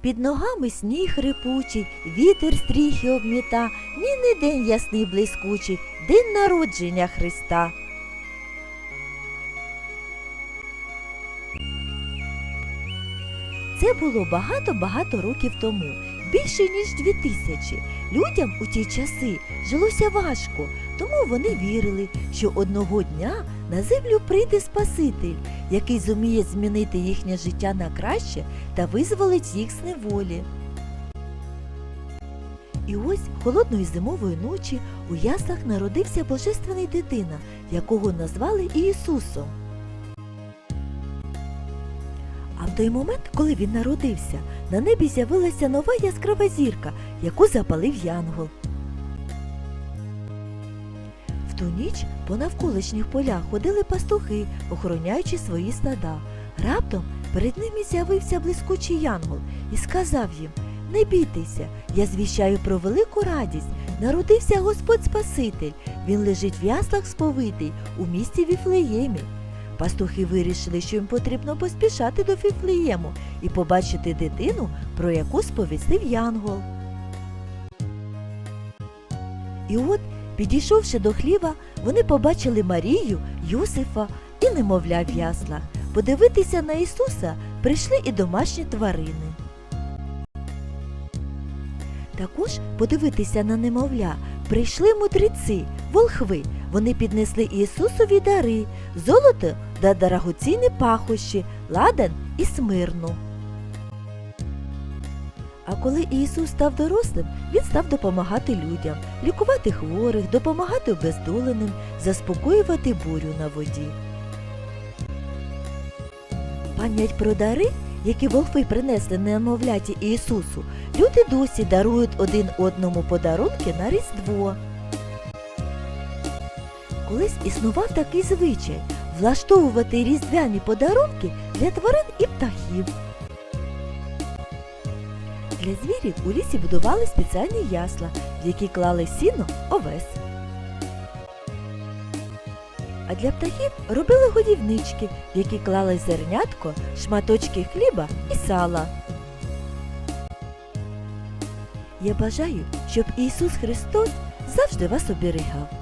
Під ногами сніг рипучий, вітер стріхи обміта, ні не день ясний блискучий, день народження Христа. Це було багато-багато років тому, більше ніж дві тисячі. Людям у ті часи жилося важко, тому вони вірили, що одного дня на землю прийде Спаситель, який зуміє змінити їхнє життя на краще та визволить їх з неволі. І ось холодної зимової ночі у яслах народився божественний дитина, якого назвали Ісусом. А в той момент, коли він народився, на небі з'явилася нова яскрава зірка, яку запалив Янгол. Ту ніч по навколишніх полях ходили пастухи, охороняючи свої стада. Раптом перед ними з'явився блискучий янгол і сказав їм Не бійтеся, я звіщаю про велику радість. Народився Господь Спаситель. Він лежить в яслах сповитий у місті Віфлеємі. Пастухи вирішили, що їм потрібно поспішати до Віфлеєму і побачити дитину, про яку сповістив Янгол. І от, підійшовши до хліва, вони побачили Марію, Йосифа і немовля в яслах. Подивитися на Ісуса прийшли і домашні тварини. Також подивитися на немовля прийшли мудреці, волхви. Вони піднесли Ісусові дари, золото та дорогоцінні пахощі, ладан і смирну. А коли Ісус став дорослим, Він став допомагати людям, лікувати хворих, допомагати обездоленим, заспокоювати бурю на воді. Пам'ять про дари, які волхви принесли немовляті Ісусу, люди досі дарують один одному подарунки на Різдво. Колись існував такий звичай влаштовувати різдвяні подарунки для тварин і птахів. Для звірів у лісі будували спеціальні ясла, в які клали сіно, овес. А для птахів робили годівнички, в які клали зернятко, шматочки хліба і сала. Я бажаю, щоб Ісус Христос завжди вас оберігав.